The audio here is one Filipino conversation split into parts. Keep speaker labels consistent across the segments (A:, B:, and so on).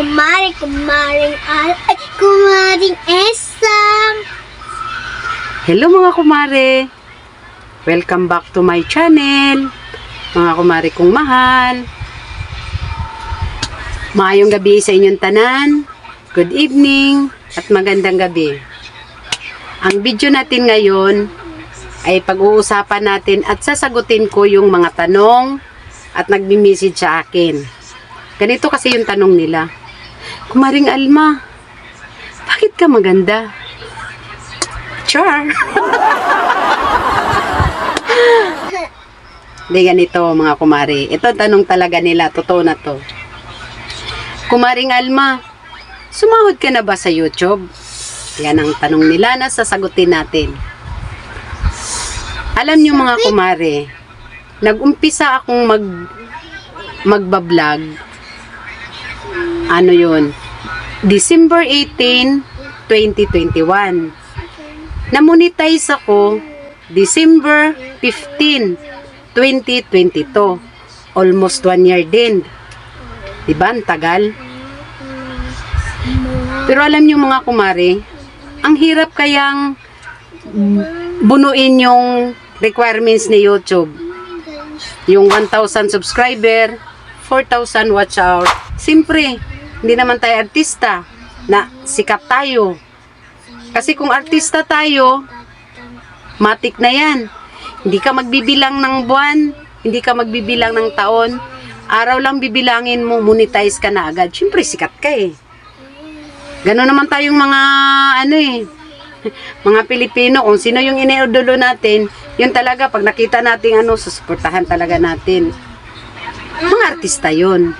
A: Kumari, Kumaring Al, ay, Kumaring Esang.
B: Hello mga kumare! Welcome back to my channel. Mga kumare kong mahal. Maayong gabi sa inyong tanan. Good evening at magandang gabi. Ang video natin ngayon ay pag-uusapan natin at sasagutin ko yung mga tanong at nagbi-message sa akin. Ganito kasi yung tanong nila. Kumaring Alma, bakit ka maganda? Char! Hindi ganito mga kumari. Ito tanong talaga nila. Totoo na to. Kumaring Alma, sumahod ka na ba sa YouTube? Yan ang tanong nila na sasagutin natin. Alam niyo mga kumare, nag-umpisa akong mag magbablog. Ano yun? December 18, 2021. Namonetize ako December 15, 2022. Almost one year din. Diba? Ang tagal. Pero alam niyo mga kumari, ang hirap kayang bunuin yung requirements ni YouTube. Yung 1,000 subscriber, 4,000 watch hour. Siyempre, hindi naman tayo artista na sikat tayo. Kasi kung artista tayo, matik na yan. Hindi ka magbibilang ng buwan, hindi ka magbibilang ng taon. Araw lang bibilangin mo, monetize ka na agad. Siyempre, sikat ka eh. Gano'n naman tayong mga, ano eh, mga Pilipino, kung sino yung iniudulo natin, yun talaga, pag nakita natin ano, susuportahan talaga natin. Mga artista yun.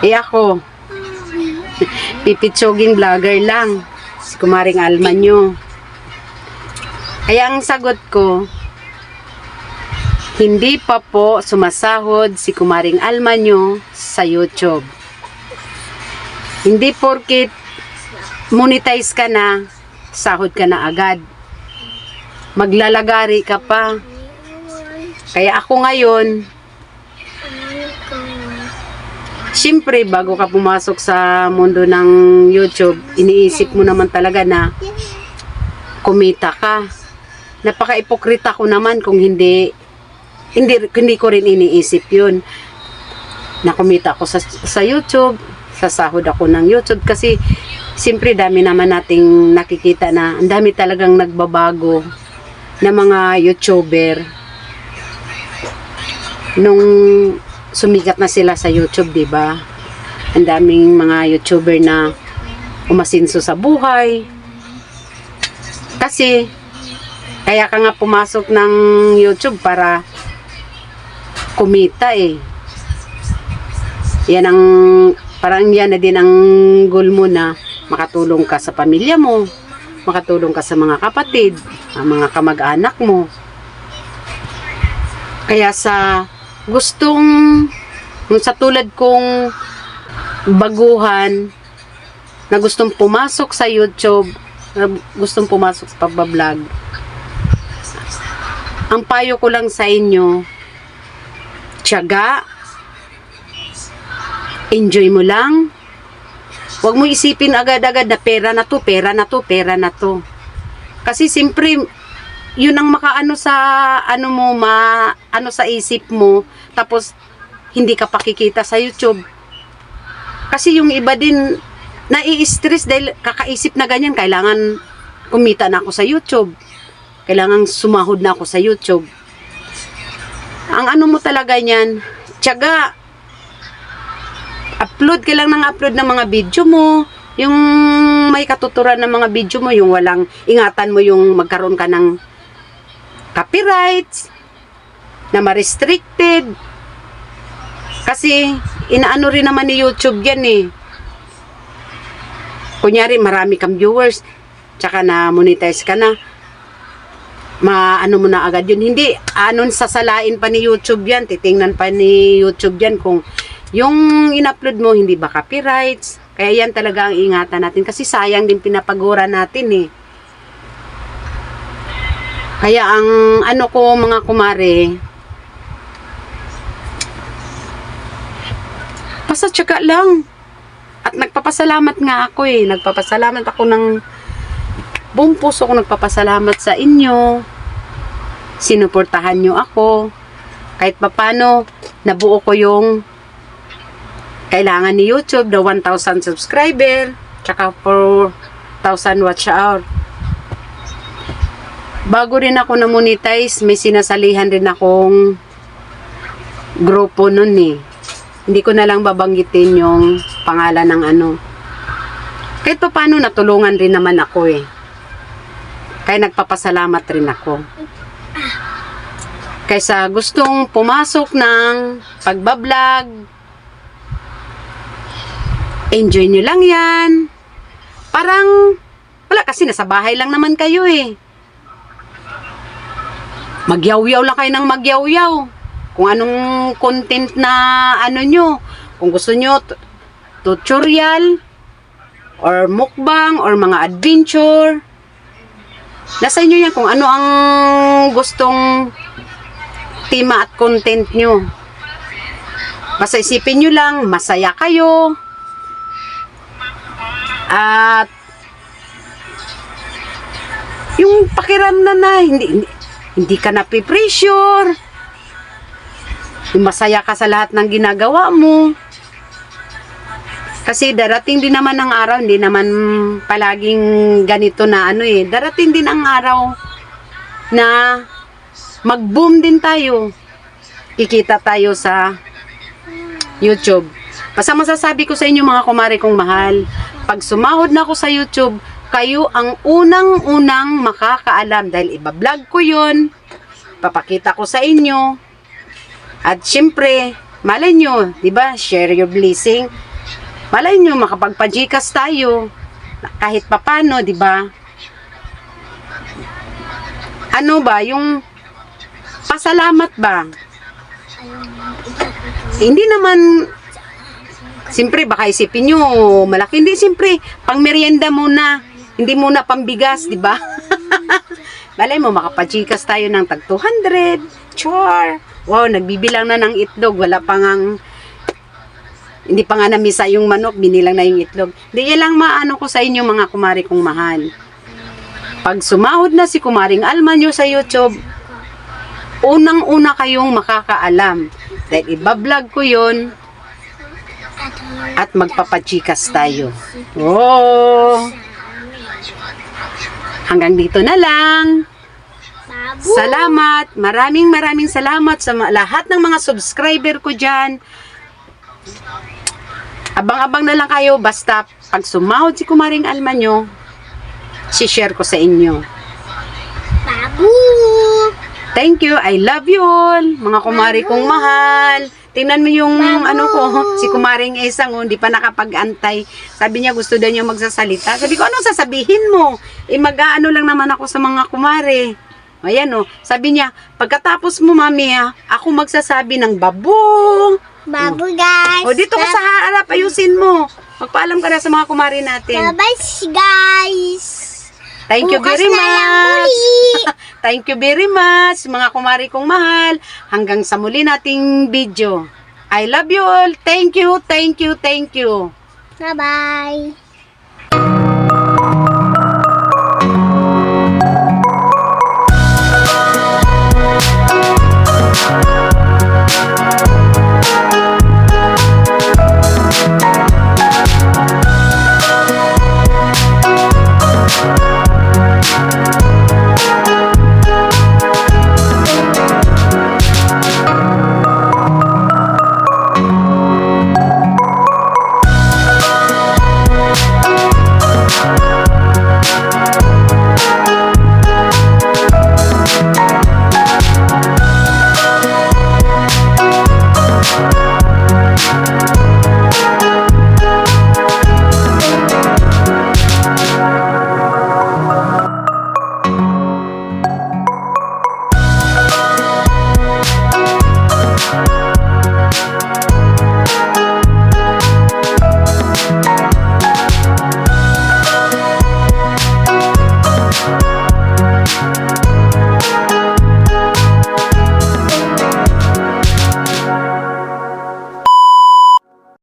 B: Eh ako, pipitsoging vlogger lang. Si Kumaring Alma nyo. Kaya ang sagot ko, hindi pa po sumasahod si Kumaring Alma nyo sa YouTube. Hindi porkit monetize ka na, sahod ka na agad. Maglalagari ka pa. Kaya ako ngayon, Siyempre, bago ka pumasok sa mundo ng YouTube, iniisip mo naman talaga na kumita ka. Napaka-ipokrita ko naman kung hindi hindi, hindi ko rin iniisip yun na kumita ako sa, sa YouTube, sasahod ako ng YouTube kasi siyempre dami naman nating nakikita na ang dami talagang nagbabago na mga YouTuber nung sumikat na sila sa YouTube, 'di ba? Ang daming mga YouTuber na umasinso sa buhay. Kasi kaya ka nga pumasok ng YouTube para kumita eh. Yan ang parang yan na din ang goal mo na makatulong ka sa pamilya mo, makatulong ka sa mga kapatid, ang mga kamag-anak mo. Kaya sa gustong sa tulad kong baguhan na gustong pumasok sa YouTube, na gustong pumasok sa pagbablog, ang payo ko lang sa inyo, tiyaga, enjoy mo lang, Huwag mo isipin agad-agad na pera na to, pera na to, pera na to. Kasi simpre, yun ang makaano sa ano mo ma ano sa isip mo tapos hindi ka pakikita sa YouTube. Kasi yung iba din nai-stress dahil kakaisip na ganyan kailangan kumita na ako sa YouTube. Kailangan sumahod na ako sa YouTube. Ang ano mo talaga niyan tiyaga. Upload ka lang ng upload ng mga video mo. Yung may katuturan ng mga video mo yung walang ingatan mo yung magkaroon ka ng copyrights na ma-restricted. Kasi, inaano rin naman ni YouTube yan eh. Kunyari, marami kang viewers, tsaka na monetize ka na, maano mo na agad yun. Hindi, anon sasalain pa ni YouTube yan, titingnan pa ni YouTube yan kung yung in-upload mo, hindi ba copyrights. Kaya yan talaga ang ingatan natin kasi sayang din pinapagura natin eh. Kaya ang ano ko mga kumare, Basta tsaka lang. At nagpapasalamat nga ako eh. Nagpapasalamat ako ng buong puso ko nagpapasalamat sa inyo. Sinuportahan nyo ako. Kahit papano, nabuo ko yung kailangan ni YouTube, the 1,000 subscriber, tsaka 4,000 watch hour. Bago rin ako na-monetize, may sinasalihan rin akong grupo nun eh. Hindi ko na lang babanggitin yung pangalan ng ano. Kahit pa paano natulungan rin naman ako eh. Kaya nagpapasalamat rin ako. Kaysa gustong pumasok ng pagbablog, enjoy nyo lang yan. Parang, wala kasi nasa bahay lang naman kayo eh. Magyaw-yaw lang kayo ng magyaw-yaw. Kung anong content na ano nyo. Kung gusto nyo, tutorial, or mukbang, or mga adventure. Nasa inyo yan kung ano ang gustong tema at content nyo. Basta isipin nyo lang, masaya kayo. At yung pakiramdam na hindi, hindi, hindi ka na pressure Yung masaya ka sa lahat ng ginagawa mo. Kasi darating din naman ang araw, hindi naman palaging ganito na ano eh. Darating din ang araw na mag-boom din tayo. Kikita tayo sa YouTube. Basta masasabi ko sa inyo mga kumari kong mahal, pag sumahod na ako sa YouTube, kayo ang unang-unang makakaalam dahil ibablog ko yun, papakita ko sa inyo, at syempre, malay nyo, ba, share your blessing, malay nyo, makapagpajikas tayo, kahit papano, ba, ano ba, yung pasalamat ba, hindi naman, siyempre baka isipin nyo, malaki. Hindi, siyempre, pang merienda muna. Hindi muna pambigas, di ba? Balay mo, makapachikas tayo ng tag 200. Char! Wow, nagbibilang na ng itlog. Wala pa ngang, hindi pa nga namisa yung manok, binilang na yung itlog. Hindi, lang maano ko sa inyo mga kumari kong mahal. Pag sumahod na si kumaring Alma sa YouTube, unang-una kayong makakaalam. Dahil ibablog ko yon at magpapachikas tayo. Oh! Hanggang dito na lang.
A: Babu.
B: Salamat. Maraming maraming salamat sa lahat ng mga subscriber ko dyan. Abang-abang na lang kayo basta pag sumahod si Kumaring Alma nyo, share ko sa inyo.
A: Babu.
B: Thank you. I love you all. Mga kumari kong mahal. Tingnan mo yung
A: Babu.
B: ano ko, si kumaring Esang, oh, hindi pa nakapag-antay. Sabi niya gusto daw niya magsasalita. Sabi ko, anong sasabihin mo? Eh, mag-ano lang naman ako sa mga kumare. Ayan oh, sabi niya, pagkatapos mo mami ah, ako magsasabi ng babong.
A: Babu guys.
B: O dito ka sa harap, ayusin mo. Magpaalam ka na sa mga kumari natin.
A: Bye guys.
B: Thank you
A: Bukas
B: very
A: na lang
B: much. Thank you very much, mga kumari kong mahal. Hanggang sa muli nating video. I love you all. Thank you, thank you, thank you.
A: Bye-bye.